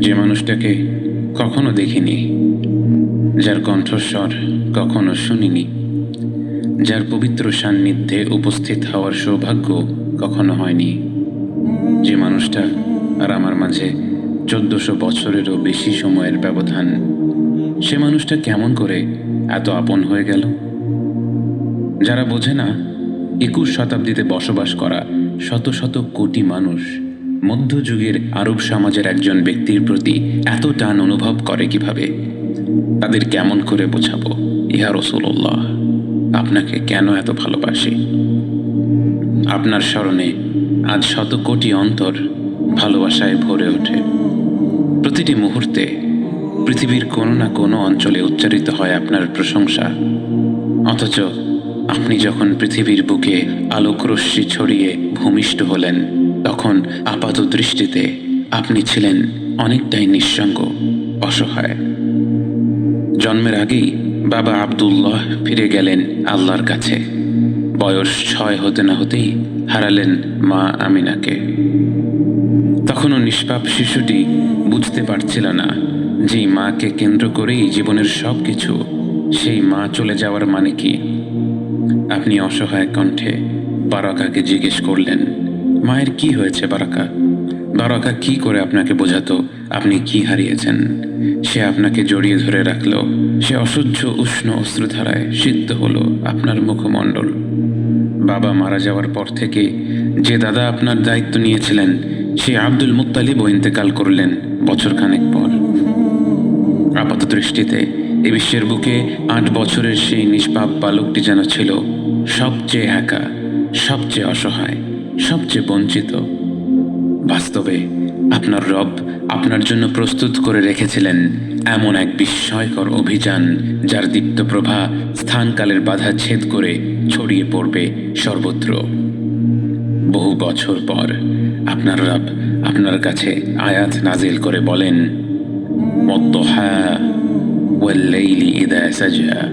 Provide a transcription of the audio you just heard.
যে মানুষটাকে কখনো দেখিনি, যার কণ্ঠস্বর কখনো শুনিনি, যার পবিত্র সান্নিধ্যে উপস্থিত হওয়ার সৌভাগ্য কখনো হয়নি, যে মানুষটা আর আমার মাঝে চোদ্দশো বছরেরও বেশি সময়ের ব্যবধান, সে মানুষটা কেমন করে এত আপন হয়ে গেল? যারা বোঝে না, একুশ শতাব্দীতে বসবাস করা শত শত কোটি মানুষ মধ্যযুগের আরব সমাজের একজন ব্যক্তির প্রতি এত টান অনুভব করে কীভাবে? তাদের কেমন করে বোঝাবো? ইহা রসুল্লাহ আপনাকে কেন এত ভালোবাসি? আপনার স্মরণে আজ শত কোটি অন্তর ভালোবাসায় ভরে ওঠে। প্রতিটি মুহূর্তে পৃথিবীর কোনো না কোনো অঞ্চলে উচ্চারিত হয় আপনার প্রশংসা। অথচ আপনি যখন পৃথিবীর বুকে আলোকরশ্মি ছড়িয়ে ভূমিষ্ঠ হলেন তখন আপাত দৃষ্টিতে আপনি ছিলেন অনেকটাই নিঃসঙ্গ, অসহায়। জন্মের আগেই বাবা আব্দুল্লাহ ফিরে গেলেন আল্লাহর কাছে। বয়স ছয় হতে না হতেই হারালেন মা আমিনাকে। তখনও নিষ্পাপ শিশুটি বুঝতে পারছিল না যে মাকে কেন্দ্র করেই জীবনের সব কিছু সেই মা চলে যাওয়ার মানে কি। আপনি অসহায় কণ্ঠে বারাকাকে জিজ্ঞেস করলেন মায়ের কি হয়েছে বারাকা? বারাকা কি করে আপনাকে বোঝাতো? আপনি কি হারিয়েছেন? সে আপনাকে জড়িয়ে ধরে রাখল। সে অসহ্য, উষ্ণ অস্ত্রধারায় সিদ্ধ হলো আপনার মুখমণ্ডল। বাবা মারা যাওয়ার পর থেকে যে দাদা আপনার দায়িত্ব নিয়েছিলেন, সে আব্দুল মুত্তালিবও ইন্তেকাল করলেন বছরখানেক পর। আপাত দৃষ্টিতে এ বিশ্বের বুকে আট বছরের সেই নিষ্পাপ বালকটি যেন ছিল সবচেয়ে একা, সবচেয়ে অসহায়। সবচেয়ে বঞ্চিত। বাস্তবে, আপনার রব আপনার জন্য প্রস্তুত করে রেখেছিলেন এমন এক বিস্ময়কর অভিযান যার দীপ্ত প্রভা স্থানকালের বাধা ছেদ করে ছড়িয়ে পড়বে সর্বত্র। বহু বছর পর আপনার রব আপনার কাছে আয়াত নাজিল করে বলেন মত্তহা ওয়াল্লাইলি ইদা সাজা।